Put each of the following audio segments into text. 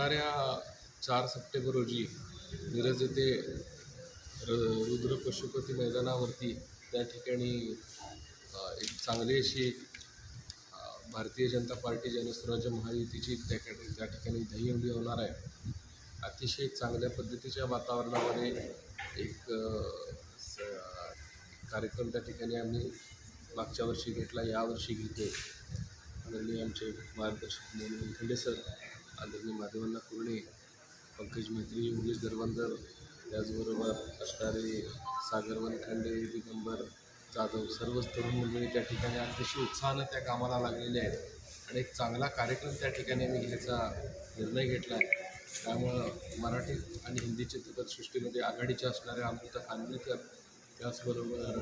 चार सप्टेंबर रोजी मिरज येथे र रुद्र पशुपती मैदानावरती त्या ठिकाणी एक चांगली अशी एक भारतीय जनता पार्टी जनस्वराज्य महायुतीची त्या ठिकाणी त्या ठिकाणी दहीहंडी होणार आहे. अतिशय चांगल्या पद्धतीच्या वातावरणामध्ये एक स- कार्यक्रम त्या ठिकाणी आम्ही मागच्या वर्षी घेतला यावर्षी घेतो आदरणीय आमचे मार्गदर्शक म्हणून खंडे सर आदरणीय माधवन्ना कुर्णे पंकज मैत्री योगेश दरवंदर त्याचबरोबर असणारे सागर वनखंडे दिगंबर जाधव सर्वच तरुण मंडळी त्या ठिकाणी अतिशय उत्साहानं त्या कामाला लागलेले आहेत. आणि एक चांगला कार्यक्रम त्या ठिकाणी आम्ही घ्यायचा निर्णय घेतला आहे. त्यामुळं मराठी आणि हिंदी चित्रपटसृष्टीमध्ये आघाडीच्या असणाऱ्या अमृता खानविलकर त्याचबरोबर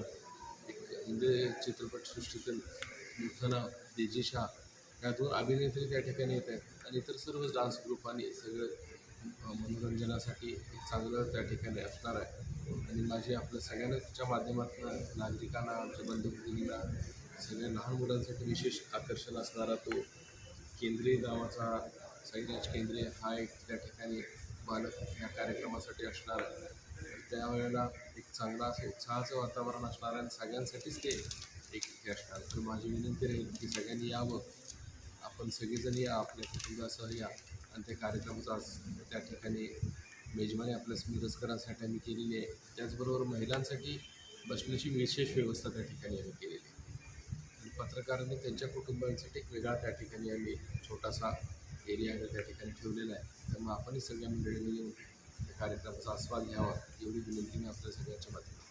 एक हिंदी चित्रपटसृष्टीतील नूतना देजिशा या दोन अभिनेत्री त्या ठिकाणी येत आहेत. आणि इतर सर्वच डान्स ग्रुप आणि सगळं मनोरंजनासाठी एक चांगलं त्या ठिकाणी असणार आहे. आणि माझी आपल्या सगळ्यांच्या माध्यमातून नागरिकांना आमच्या बंधुभगिनींना सगळ्या लहान मुलांसाठी विशेष आकर्षण असणारा तो केंद्रीय गावाचा सैराज केंद्रीय हा एक त्या ठिकाणी बालक ह्या कार्यक्रमासाठी असणार आहे. त्यावेळेला एक चांगला असं उत्साहाचं वातावरण असणार आहे आणि सगळ्यांसाठीच ते एक हे असणार तर माझी विनंती राहील की सगळ्यांनी यावं. आपण सगळेजण या आपल्या कुटुंबासह या आणि त्या कार्यक्रमाचा आज त्या ठिकाणी मेजवानी आपल्या मिरजकरांसाठी आम्ही केलेली आहे. त्याचबरोबर महिलांसाठी बसण्याची विशेष व्यवस्था त्या ठिकाणी आम्ही केलेली आहे. पत्रकारांनी त्यांच्या कुटुंबांसाठी एक वेगळा त्या ठिकाणी आम्ही छोटासा एरिया त्या ठिकाणी ठेवलेला आहे. त्यामुळे आपणही सगळ्या मंडळींनी येऊन त्या कार्यक्रमाचा आस्वाद घ्यावा एवढी विनंती मी आपल्या सगळ्यांच्या माध्यमात